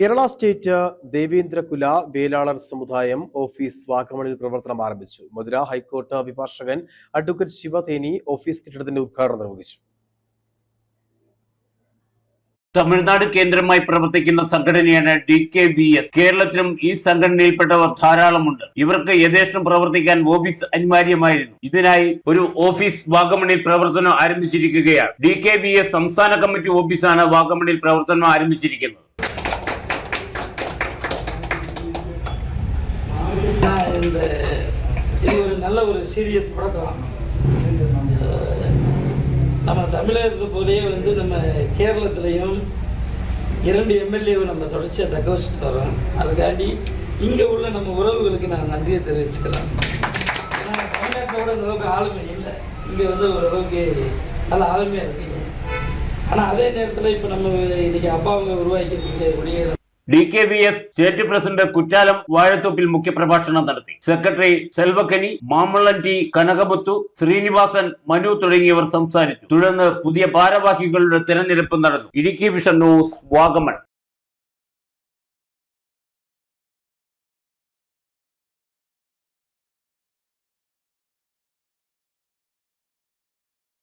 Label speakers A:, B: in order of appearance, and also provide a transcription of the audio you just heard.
A: Kerala state ദേവേന്ദ്രകുല വേലാളർ സമുദായം office വാഗമണിൽ പ്രവർത്തനം ആരംഭിച്ചു. മധുര ഹൈക്കോർട്ട് അഭിഭാഷകൻ അഡ്വക്കേറ്റ് ശിവതേനി ഓഫീസ് കെട്ടിടത്തിന്റെ ഉദ്ഘാടനം നിർവഹിച്ചു.
B: തമിഴ്നാട് കേന്ദ്രമായി പ്രവർത്തിക്കുന്ന സംഘടനയാണ് ഡി കെ വി എസ് കേരളത്തിലും ഈ സംഘടനയിൽപ്പെട്ടവർ ധാരാളമുണ്ട്. ഇവർക്ക് യഥേഷ്ടം പ്രവർത്തിക്കാൻ ഓഫീസ് അനിവാര്യമായിരുന്നു. ഇതിനായി ഒരു ഓഫീസ് വാഗമണിൽ പ്രവർത്തനം ആരംഭിച്ചിരിക്കുകയാണ്. ഡി കെ വി എസ് സംസ്ഥാന കമ്മിറ്റി ഓഫീസാണ് വാഗമണിൽ പ്രവർത്തനം ആരംഭിച്ചിരിക്കുന്നത്.
C: இந்த இது ஒரு நல்ல ஒரு சிறிய தொடக்கம் நம்ம தமிழகத்தை போலேயே வந்து நம்ம கேரளத்துலேயும் இரண்டு எம்எல்ஏவை நம்ம தொடர்ச்சியாக தக்க வச்சுட்டு வரோம். அதுக்காண்டி இங்கே உள்ள நம்ம உறவுகளுக்கு நான் நன்றியை தெரிவிச்சுக்கலாம் ஏன்னா தமிழ்நாட்டோட இந்த அளவுக்கு ஆளுமை இல்லை. இங்கே வந்து ஓரளவுக்கு நல்ல ஆளுமையாக இருக்கீங்க. ஆனால் அதே நேரத்தில் இப்போ நம்ம இன்றைக்கி அப்பாவுங்க உருவாக்கியிருக்கீங்க குடியேற
B: D K V S state president Kuttalam Vazhathoppil മുഖ്യപ്രഭാഷണം നടത്തി. സെക്രട്ടറി സെൽവക്കനി മാമള്ളൻ ടി കനകമുത്തു ശ്രീനിവാസൻ മനു തുടങ്ങിയവർ സംസാരിച്ചു. തുടർന്ന് പുതിയ ഭാരവാഹികളുടെ തെരഞ്ഞെടുപ്പ് നടന്നു. Idukki vision news Vagamon.